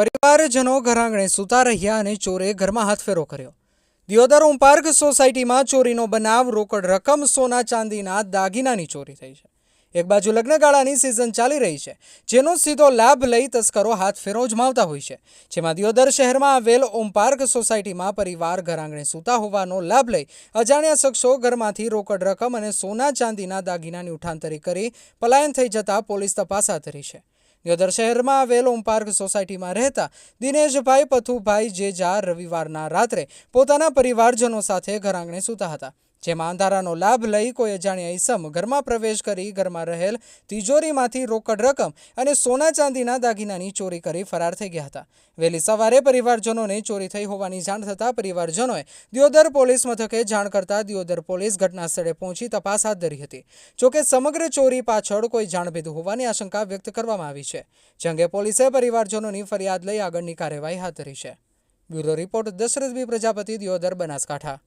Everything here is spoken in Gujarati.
પરિવારજનો ઘરાંગણે સૂતા રહ્યા અને ચોરે ઘરમાં હાથફેરો કર્યો. દિયોદર ઓમ પાર્ક સોસાયટીમાં ચોરીનો બનાવ, રોકડ રકમ, સોના ચાંદીના દાગીનાની ચોરી થઈ છે. એક બાજુ લગ્નગાળાની સિઝન ચાલી રહી છે, જેનો સીધો લાભ લઈ તસ્કરો હાથફેરો જમાવતા હોય છે. જેમાં દિયોદર શહેરમાં આવેલ ઓમ પાર્ક સોસાયટીમાં પરિવાર ઘરાંગણે સૂતા હોવાનો લાભ લઈ અજાણ્યા શખ્સો ઘરમાંથી રોકડ રકમ અને સોના ચાંદીના દાગીનાની ઉઠાંતરી કરી પલાયન થઈ જતા પોલીસ તપાસ હાથ ધરી છે. દિયોદર શહેરમાં આવેલ ઓમ પાર્ક સોસાયટીમાં રહેતા દિનેશભાઈ પથુભાઈ જેજા રવિવારના રાત્રે પોતાના પરિવારજનો સાથે ઘરાંગણે સૂતા હતા. જેમાં અંધારાનો લાભ લઈ કોઈ અજાણ્યા ઈસમ ઘરમાં પ્રવેશ કરી ઘરમાં રહેલ તિજોરીમાંથી રોકડ રકમ અને સોના ચાંદીના દાગીનાની ચોરી કરી ફરાર થઈ ગયા હતા. વહેલી સવારે પરિવારજનોને ચોરી થઈ હોવાની જાણ થતાં પરિવારજનોએ દિયોદર પોલીસ મથકે જાણ કરતા દિયોદર પોલીસ ઘટના સ્થળે પહોંચી તપાસ હાથ ધરી હતી. જોકે સમગ્ર ચોરી પાછળ કોઈ જાણભેદ હોવાની આશંકા વ્યક્ત કરવામાં આવી છે, જે અંગે પોલીસે પરિવારજનોની ફરિયાદ લઈ આગળની કાર્યવાહી હાથ ધરી છે. Bureau report Dashrath B Prajapati, Deodar, Banaskantha.